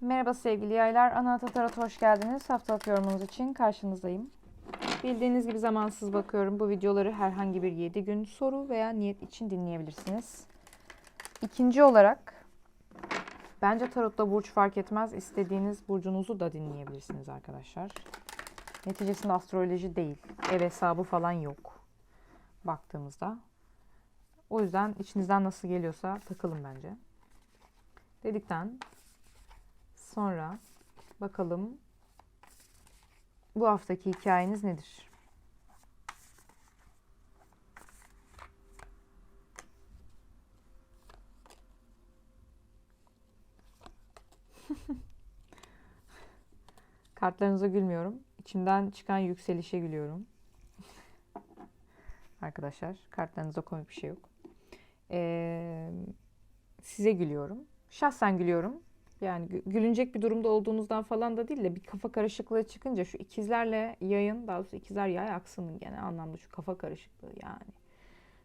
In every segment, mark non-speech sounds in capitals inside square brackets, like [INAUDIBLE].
Merhaba sevgili yaylar. Ana Tarot'a hoş geldiniz. Haftalık yorumunuz için karşınızdayım. Bildiğiniz gibi zamansız bakıyorum. Bu videoları herhangi bir 7 gün soru veya niyet için dinleyebilirsiniz. İkinci olarak bence Tarot'ta burç fark etmez. İstediğiniz burcunuzu da dinleyebilirsiniz arkadaşlar. Neticesinde astroloji değil. Ev hesabı falan yok. Baktığımızda. O yüzden içinizden nasıl geliyorsa takılın bence. Dedikten sonra bakalım bu haftaki hikayeniz nedir? [LAUGHS] Kartlarınıza gülmüyorum. İçimden çıkan yükselişe gülüyorum. [LAUGHS] Arkadaşlar kartlarınıza komik bir şey yok. Ee, size gülüyorum. Şahsen gülüyorum. Yani gü- gülünecek bir durumda olduğunuzdan falan da değil de bir kafa karışıklığı çıkınca şu ikizlerle yayın, daha doğrusu ikizler yay aksının genel anlamda şu kafa karışıklığı yani.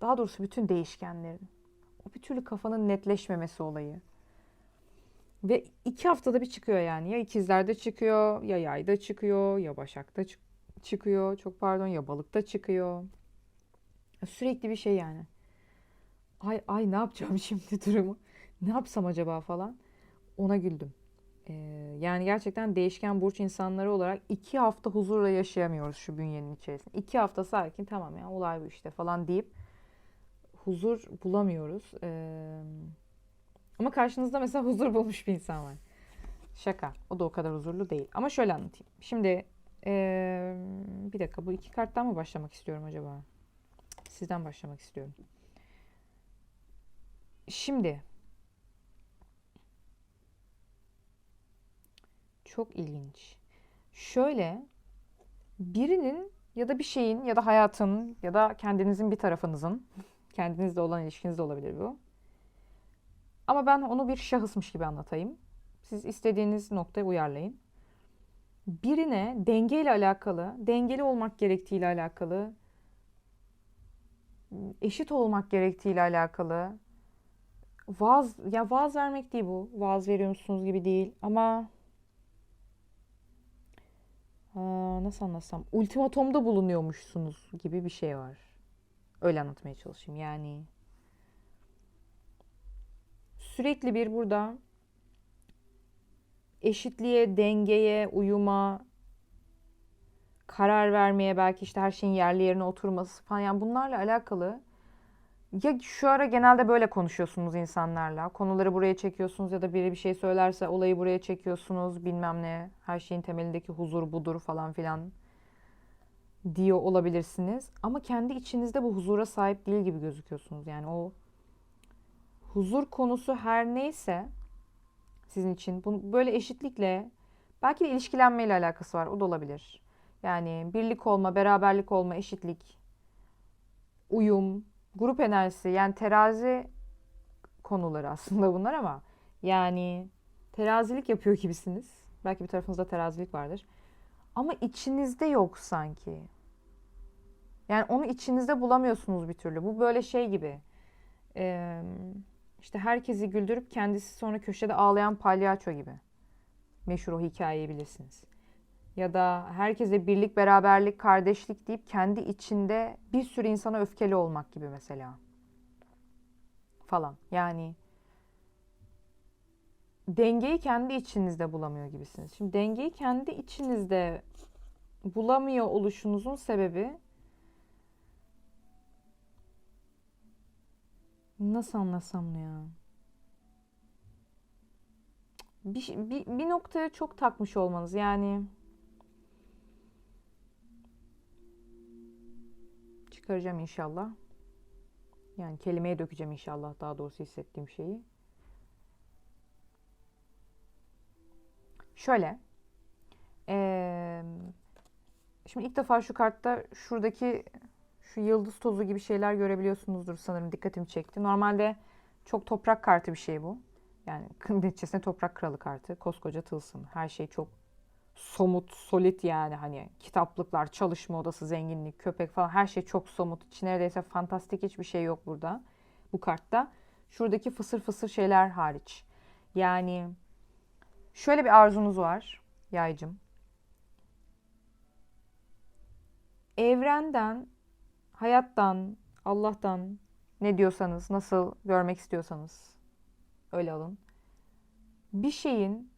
Daha doğrusu bütün değişkenlerin. O bir türlü kafanın netleşmemesi olayı. Ve iki haftada bir çıkıyor yani. Ya ikizlerde çıkıyor, ya yayda çıkıyor, ya başakta çık- çıkıyor. Çok pardon, ya balıkta çıkıyor. Sürekli bir şey yani. Ay ay ne yapacağım [LAUGHS] şimdi durumu? Ne yapsam acaba falan. Ona güldüm. Ee, yani gerçekten değişken burç insanları olarak iki hafta huzurla yaşayamıyoruz şu bünyenin içerisinde. İki hafta sakin tamam ya olay bu işte falan deyip huzur bulamıyoruz. Ee, ama karşınızda mesela [LAUGHS] huzur bulmuş bir insan var. Şaka. O da o kadar huzurlu değil. Ama şöyle anlatayım. Şimdi ee, bir dakika bu iki karttan mı başlamak istiyorum acaba? Sizden başlamak istiyorum. Şimdi çok ilginç. Şöyle birinin ya da bir şeyin ya da hayatın ya da kendinizin bir tarafınızın [LAUGHS] kendinizle olan ilişkiniz de olabilir bu. Ama ben onu bir şahısmış gibi anlatayım. Siz istediğiniz noktaya uyarlayın. Birine dengeyle alakalı, dengeli olmak gerektiğiyle alakalı, eşit olmak gerektiğiyle alakalı vaaz ya vaaz vermek değil bu. Vaaz veriyormuşsunuz gibi değil ama nasıl anlatsam ultimatomda bulunuyormuşsunuz gibi bir şey var. Öyle anlatmaya çalışayım. Yani sürekli bir burada eşitliğe, dengeye, uyuma, karar vermeye belki işte her şeyin yerli yerine oturması falan yani bunlarla alakalı ya şu ara genelde böyle konuşuyorsunuz insanlarla. Konuları buraya çekiyorsunuz ya da biri bir şey söylerse olayı buraya çekiyorsunuz bilmem ne. Her şeyin temelindeki huzur budur falan filan diyor olabilirsiniz. Ama kendi içinizde bu huzura sahip değil gibi gözüküyorsunuz. Yani o huzur konusu her neyse sizin için bu böyle eşitlikle belki de ilişkilenmeyle alakası var. O da olabilir. Yani birlik olma, beraberlik olma, eşitlik, uyum, grup enerjisi yani terazi konuları aslında bunlar ama yani terazilik yapıyor gibisiniz. Belki bir tarafınızda terazilik vardır. Ama içinizde yok sanki. Yani onu içinizde bulamıyorsunuz bir türlü. Bu böyle şey gibi. Ee, işte herkesi güldürüp kendisi sonra köşede ağlayan palyaço gibi. Meşhur o hikayeyi bilirsiniz. Ya da herkese birlik, beraberlik, kardeşlik deyip kendi içinde bir sürü insana öfkeli olmak gibi mesela. Falan. Yani dengeyi kendi içinizde bulamıyor gibisiniz. Şimdi dengeyi kendi içinizde bulamıyor oluşunuzun sebebi nasıl anlasam ya? Bir, bir, bir noktaya çok takmış olmanız yani çıkaracağım inşallah. Yani kelimeye dökeceğim inşallah daha doğrusu hissettiğim şeyi. Şöyle. eee, şimdi ilk defa şu kartta şuradaki şu yıldız tozu gibi şeyler görebiliyorsunuzdur sanırım. Dikkatimi çekti. Normalde çok toprak kartı bir şey bu. Yani [LAUGHS] neticesinde toprak kralı kartı. Koskoca tılsım. Her şey çok somut, solit yani hani kitaplıklar, çalışma odası, zenginlik, köpek falan her şey çok somut. Hiç neredeyse fantastik hiçbir şey yok burada. Bu kartta. Şuradaki fısır fısır şeyler hariç. Yani Şöyle bir arzunuz var yaycım. Evrenden, hayattan, Allah'tan ne diyorsanız, nasıl görmek istiyorsanız öyle alın. Bir şeyin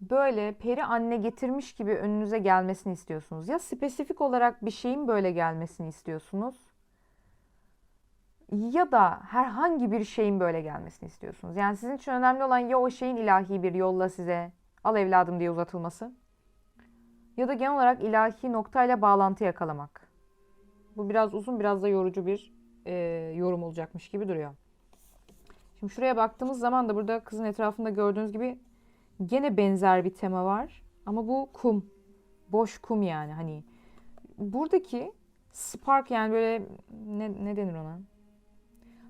böyle peri anne getirmiş gibi önünüze gelmesini istiyorsunuz. Ya spesifik olarak bir şeyin böyle gelmesini istiyorsunuz. Ya da herhangi bir şeyin böyle gelmesini istiyorsunuz. Yani sizin için önemli olan ya o şeyin ilahi bir yolla size al evladım diye uzatılması ya da genel olarak ilahi noktayla bağlantı yakalamak. Bu biraz uzun, biraz da yorucu bir e, yorum olacakmış gibi duruyor. Şimdi şuraya baktığımız zaman da burada kızın etrafında gördüğünüz gibi gene benzer bir tema var. Ama bu kum. Boş kum yani hani. Buradaki spark yani böyle ne, ne denir ona?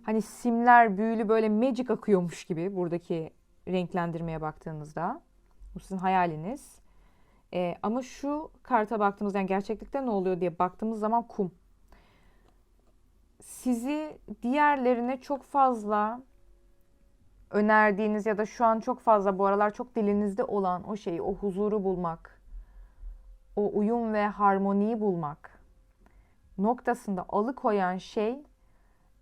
Hani simler, büyülü böyle magic akıyormuş gibi buradaki renklendirmeye baktığınızda. Bu sizin hayaliniz. Ee, ama şu karta baktığımız yani gerçeklikte ne oluyor diye baktığımız zaman kum. Sizi diğerlerine çok fazla önerdiğiniz ya da şu an çok fazla bu aralar çok dilinizde olan o şeyi, o huzuru bulmak, o uyum ve harmoniyi bulmak noktasında alıkoyan şey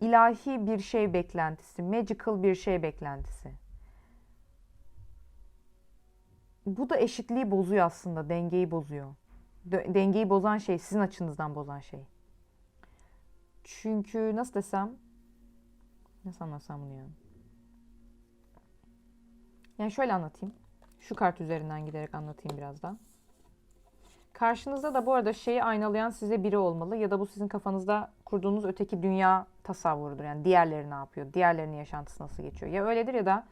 ilahi bir şey beklentisi, magical bir şey beklentisi. Bu da eşitliği bozuyor aslında, dengeyi bozuyor. Dengeyi bozan şey, sizin açınızdan bozan şey. Çünkü nasıl desem, nasıl anlatsam bunu ya? Yani şöyle anlatayım. Şu kart üzerinden giderek anlatayım biraz da. Karşınızda da bu arada şeyi aynalayan size biri olmalı ya da bu sizin kafanızda kurduğunuz öteki dünya tasavvurudur. Yani diğerleri ne yapıyor, diğerlerinin yaşantısı nasıl geçiyor. Ya öyledir ya da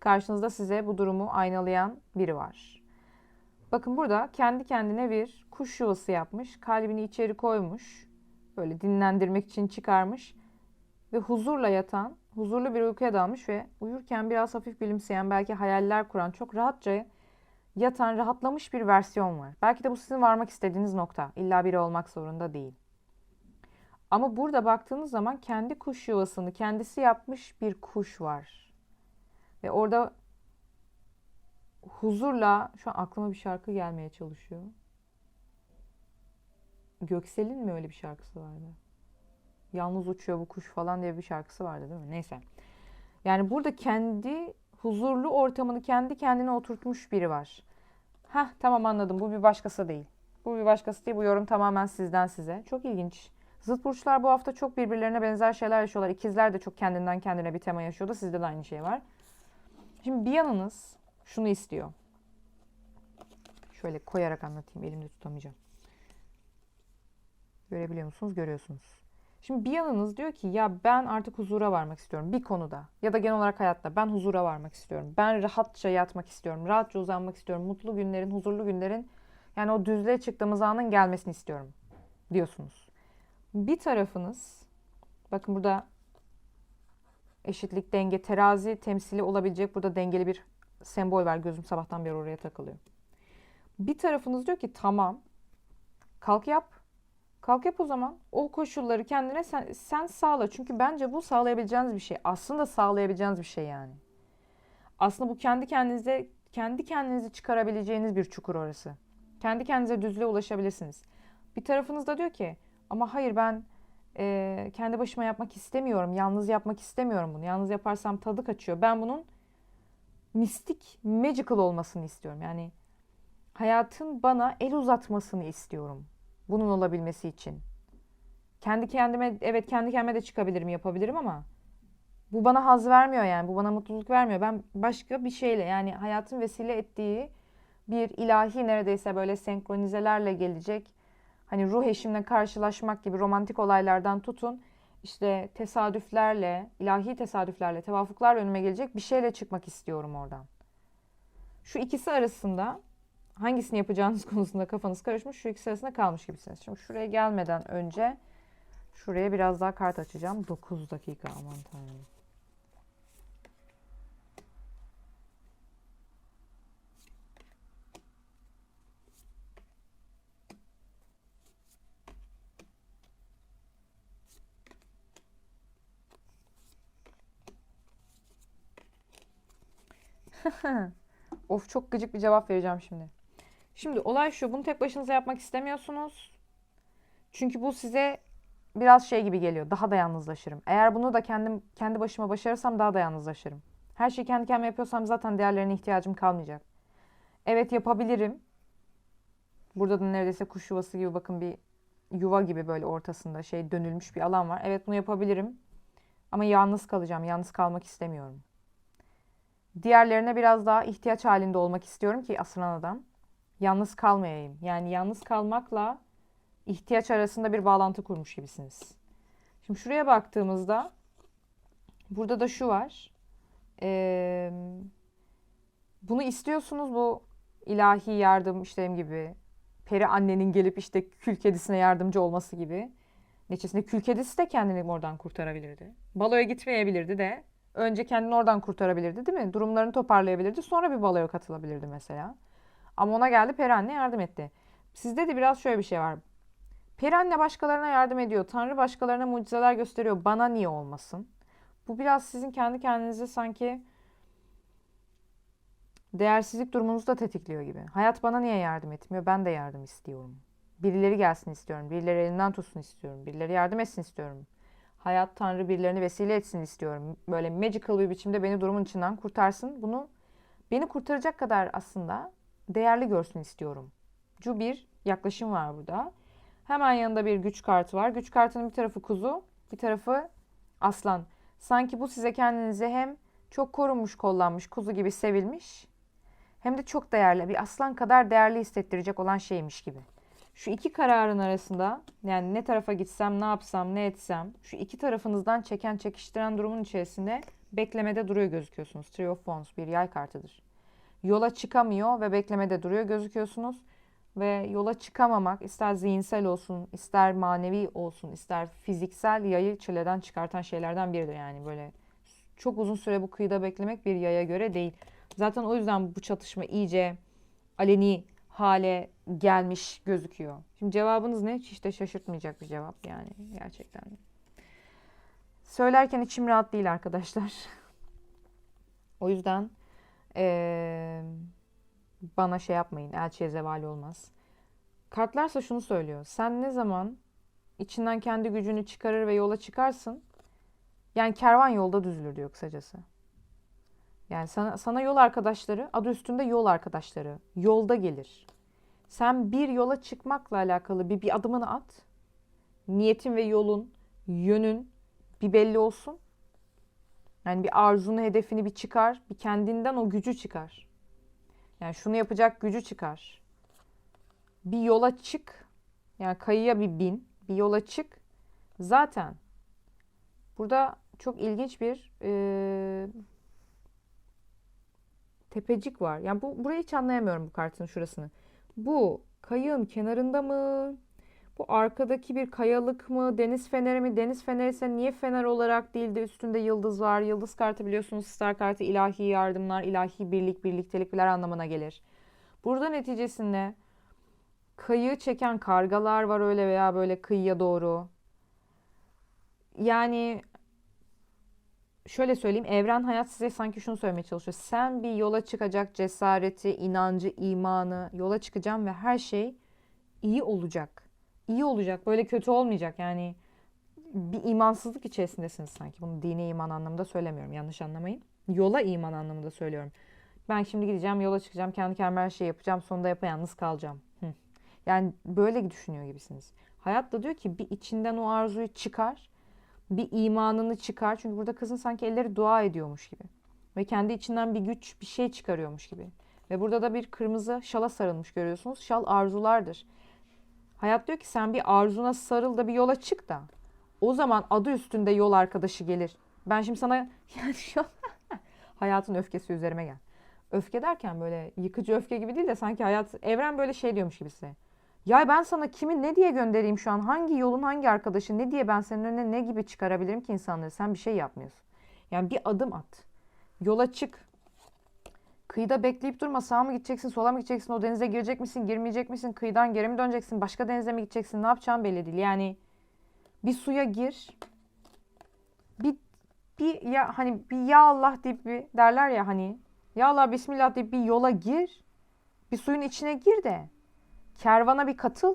karşınızda size bu durumu aynalayan biri var. Bakın burada kendi kendine bir kuş yuvası yapmış, kalbini içeri koymuş, böyle dinlendirmek için çıkarmış ve huzurla yatan, huzurlu bir uykuya dalmış ve uyurken biraz hafif gülümseyen, belki hayaller kuran, çok rahatça yatan, rahatlamış bir versiyon var. Belki de bu sizin varmak istediğiniz nokta. İlla biri olmak zorunda değil. Ama burada baktığınız zaman kendi kuş yuvasını kendisi yapmış bir kuş var. Ve orada huzurla, şu an aklıma bir şarkı gelmeye çalışıyor. Göksel'in mi öyle bir şarkısı vardı? Yalnız uçuyor bu kuş falan diye bir şarkısı vardı değil mi? Neyse. Yani burada kendi huzurlu ortamını kendi kendine oturtmuş biri var. Heh tamam anladım bu bir başkası değil. Bu bir başkası değil bu yorum tamamen sizden size. Çok ilginç. Zıt burçlar bu hafta çok birbirlerine benzer şeyler yaşıyorlar. İkizler de çok kendinden kendine bir tema yaşıyordu. Sizde de aynı şey var. Şimdi bir yanınız şunu istiyor. Şöyle koyarak anlatayım. Elimde tutamayacağım. Görebiliyor musunuz? Görüyorsunuz. Şimdi bir yanınız diyor ki ya ben artık huzura varmak istiyorum bir konuda ya da genel olarak hayatta ben huzura varmak istiyorum. Ben rahatça yatmak istiyorum. Rahatça uzanmak istiyorum. Mutlu günlerin, huzurlu günlerin yani o düzlüğe çıktığımız anın gelmesini istiyorum diyorsunuz. Bir tarafınız bakın burada eşitlik, denge, terazi temsili olabilecek burada dengeli bir sembol var. Gözüm sabahtan beri oraya takılıyor. Bir tarafınız diyor ki tamam kalk yap Kalk yap o zaman. O koşulları kendine sen, sen sağla. Çünkü bence bu sağlayabileceğiniz bir şey. Aslında sağlayabileceğiniz bir şey yani. Aslında bu kendi kendinize kendi kendinizi çıkarabileceğiniz bir çukur orası. Kendi kendinize düzlüğe ulaşabilirsiniz. Bir tarafınız da diyor ki ama hayır ben e, kendi başıma yapmak istemiyorum. Yalnız yapmak istemiyorum bunu. Yalnız yaparsam tadı kaçıyor. Ben bunun mistik, magical olmasını istiyorum. Yani hayatın bana el uzatmasını istiyorum bunun olabilmesi için. Kendi kendime evet kendi kendime de çıkabilirim, yapabilirim ama bu bana haz vermiyor yani. Bu bana mutluluk vermiyor. Ben başka bir şeyle yani hayatın vesile ettiği bir ilahi neredeyse böyle senkronizelerle gelecek. Hani ruh eşimle karşılaşmak gibi romantik olaylardan tutun. işte tesadüflerle, ilahi tesadüflerle, tevafuklarla önüme gelecek bir şeyle çıkmak istiyorum oradan. Şu ikisi arasında hangisini yapacağınız [LAUGHS] konusunda kafanız karışmış. Şu ikisi arasında kalmış gibisiniz. Şimdi şuraya gelmeden önce şuraya biraz daha kart açacağım. 9 dakika aman tanrım. [LAUGHS] Of çok gıcık bir cevap vereceğim şimdi. Şimdi olay şu. Bunu tek başınıza yapmak istemiyorsunuz. Çünkü bu size biraz şey gibi geliyor. Daha da yalnızlaşırım. Eğer bunu da kendim kendi başıma başarırsam daha da yalnızlaşırım. Her şeyi kendi kendime yapıyorsam zaten diğerlerine ihtiyacım kalmayacak. Evet yapabilirim. Burada da neredeyse kuş yuvası gibi bakın bir yuva gibi böyle ortasında şey dönülmüş bir alan var. Evet bunu yapabilirim. Ama yalnız kalacağım. Yalnız kalmak istemiyorum. Diğerlerine biraz daha ihtiyaç halinde olmak istiyorum ki aslan adam. Yalnız kalmayayım. Yani yalnız kalmakla ihtiyaç arasında bir bağlantı kurmuş gibisiniz. Şimdi şuraya baktığımızda burada da şu var. Ee, bunu istiyorsunuz bu ilahi yardım işte gibi peri annenin gelip işte kül kedisine yardımcı olması gibi. Neticesinde kül kedisi de kendini oradan kurtarabilirdi. Baloya gitmeyebilirdi de önce kendini oradan kurtarabilirdi değil mi? Durumlarını toparlayabilirdi. Sonra bir baloya katılabilirdi mesela. Ama ona geldi peri anne yardım etti. Sizde de biraz şöyle bir şey var. Peri anne başkalarına yardım ediyor. Tanrı başkalarına mucizeler gösteriyor. Bana niye olmasın? Bu biraz sizin kendi kendinize sanki değersizlik durumunuzu da tetikliyor gibi. Hayat bana niye yardım etmiyor? Ben de yardım istiyorum. Birileri gelsin istiyorum. Birileri elinden tutsun istiyorum. Birileri yardım etsin istiyorum. Hayat Tanrı birilerini vesile etsin istiyorum. Böyle magical bir biçimde beni durumun içinden kurtarsın. Bunu beni kurtaracak kadar aslında değerli görsün istiyorum. Cu bir yaklaşım var burada. Hemen yanında bir güç kartı var. Güç kartının bir tarafı kuzu, bir tarafı aslan. Sanki bu size kendinizi hem çok korunmuş, kollanmış, kuzu gibi sevilmiş hem de çok değerli, bir aslan kadar değerli hissettirecek olan şeymiş gibi. Şu iki kararın arasında yani ne tarafa gitsem, ne yapsam, ne etsem şu iki tarafınızdan çeken, çekiştiren durumun içerisinde beklemede duruyor gözüküyorsunuz. Three of Wands bir yay kartıdır. Yola çıkamıyor ve beklemede duruyor gözüküyorsunuz. Ve yola çıkamamak ister zihinsel olsun, ister manevi olsun, ister fiziksel yayı çileden çıkartan şeylerden biridir. Yani böyle çok uzun süre bu kıyıda beklemek bir yaya göre değil. Zaten o yüzden bu çatışma iyice aleni hale gelmiş gözüküyor. Şimdi cevabınız ne? Hiç de şaşırtmayacak bir cevap yani gerçekten. Söylerken içim rahat değil arkadaşlar. [LAUGHS] o yüzden ee, bana şey yapmayın. Elçiye zeval olmaz. Kartlarsa şunu söylüyor. Sen ne zaman içinden kendi gücünü çıkarır ve yola çıkarsın yani kervan yolda düzülür diyor kısacası. Yani sana, sana yol arkadaşları, adı üstünde yol arkadaşları. Yolda gelir. Sen bir yola çıkmakla alakalı bir, bir adımını at. Niyetin ve yolun, yönün bir belli olsun. Yani bir arzunu, hedefini bir çıkar. Bir kendinden o gücü çıkar. Yani şunu yapacak gücü çıkar. Bir yola çık. Yani kayıya bir bin. Bir yola çık. Zaten burada çok ilginç bir e, tepecik var. Yani bu burayı hiç anlayamıyorum bu kartın şurasını. Bu kayığın kenarında mı? Bu arkadaki bir kayalık mı? Deniz feneri mi? Deniz feneri ise niye fener olarak değil de üstünde yıldız var? Yıldız kartı biliyorsunuz star kartı ilahi yardımlar, ilahi birlik, birliktelikler anlamına gelir. Burada neticesinde kayığı çeken kargalar var öyle veya böyle kıyıya doğru. Yani şöyle söyleyeyim evren hayat size sanki şunu söylemeye çalışıyor. Sen bir yola çıkacak cesareti, inancı, imanı yola çıkacağım ve her şey iyi olacak. İyi olacak. Böyle kötü olmayacak. Yani bir imansızlık içerisindesiniz sanki. Bunu dini iman anlamında söylemiyorum. Yanlış anlamayın. Yola iman anlamında söylüyorum. Ben şimdi gideceğim, yola çıkacağım, kendi kendime her şeyi yapacağım, sonunda yapayalnız kalacağım. Hı. Yani böyle düşünüyor gibisiniz. Hayat da diyor ki bir içinden o arzuyu çıkar bir imanını çıkar. Çünkü burada kızın sanki elleri dua ediyormuş gibi. Ve kendi içinden bir güç, bir şey çıkarıyormuş gibi. Ve burada da bir kırmızı şala sarılmış görüyorsunuz. Şal arzulardır. Hayat diyor ki sen bir arzuna sarıl da bir yola çık da. O zaman adı üstünde yol arkadaşı gelir. Ben şimdi sana [LAUGHS] yani şu hayatın öfkesi üzerime gel. Öfke derken böyle yıkıcı öfke gibi değil de sanki hayat evren böyle şey diyormuş gibi size. Ya ben sana kimi ne diye göndereyim şu an? Hangi yolun hangi arkadaşı ne diye ben senin önüne ne gibi çıkarabilirim ki insanları? Sen bir şey yapmıyorsun. Yani bir adım at. Yola çık. Kıyıda bekleyip durma. Sağa mı gideceksin, sola mı gideceksin? O denize girecek misin, girmeyecek misin? Kıyıdan geri mi döneceksin? Başka denize mi gideceksin? Ne yapacağın belli değil. Yani bir suya gir. Bir bir ya hani bir ya Allah deyip bir derler ya hani Ya Allah bismillah deyip bir yola gir. Bir suyun içine gir de. Kervana bir katıl.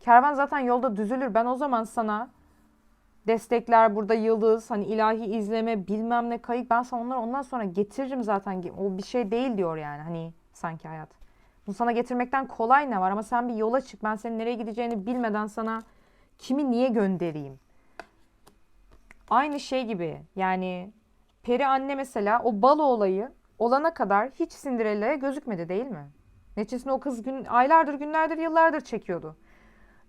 Kervan zaten yolda düzülür. Ben o zaman sana destekler burada yıldız, hani ilahi izleme, bilmem ne kayık. Ben sana onları ondan sonra getiririm zaten. O bir şey değil diyor yani hani sanki hayat. Bunu sana getirmekten kolay ne var ama sen bir yola çık. Ben senin nereye gideceğini bilmeden sana kimi niye göndereyim? Aynı şey gibi yani Peri anne mesela o balo olayı olana kadar hiç Cinderella'ya gözükmedi değil mi? Neticesinde o kız gün, aylardır, günlerdir, yıllardır çekiyordu.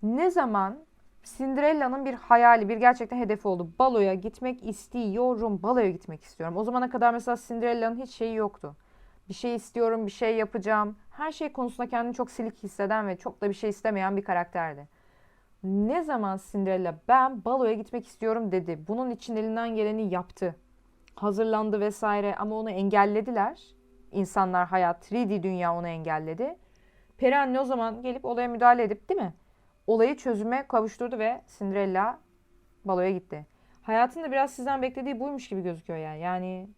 Ne zaman Cinderella'nın bir hayali, bir gerçekten hedefi oldu. Baloya gitmek istiyorum, baloya gitmek istiyorum. O zamana kadar mesela Cinderella'nın hiç şeyi yoktu. Bir şey istiyorum, bir şey yapacağım. Her şey konusunda kendini çok silik hisseden ve çok da bir şey istemeyen bir karakterdi. Ne zaman Cinderella ben baloya gitmek istiyorum dedi. Bunun için elinden geleni yaptı. Hazırlandı vesaire ama onu engellediler. İnsanlar hayat 3D dünya onu engelledi. Peri anne o zaman gelip olaya müdahale edip değil mi? Olayı çözüme kavuşturdu ve Cinderella baloya gitti. Hayatın da biraz sizden beklediği buymuş gibi gözüküyor yani. Yani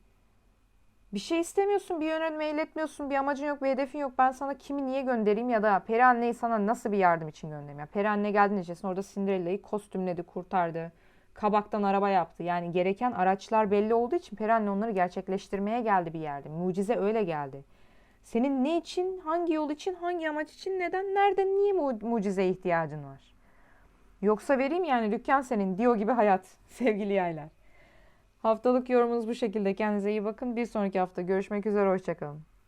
bir şey istemiyorsun, bir yöne meyletmiyorsun, bir amacın yok, bir hedefin yok. Ben sana kimi niye göndereyim ya da Peri anneyi sana nasıl bir yardım için göndereyim? Ya Peri anne geldi neticesinde orada Cinderella'yı kostümledi, kurtardı. Kabaktan araba yaptı. Yani gereken araçlar belli olduğu için Peri anne onları gerçekleştirmeye geldi bir yerde. Mucize öyle geldi. Senin ne için, hangi yol için, hangi amaç için, neden, nerede, niye mu- mucizeye ihtiyacın var? Yoksa vereyim yani dükkan senin, diyor gibi hayat [LAUGHS] sevgili yaylar. Haftalık yorumunuz bu şekilde. Kendinize iyi bakın. Bir sonraki hafta görüşmek üzere. Hoşçakalın.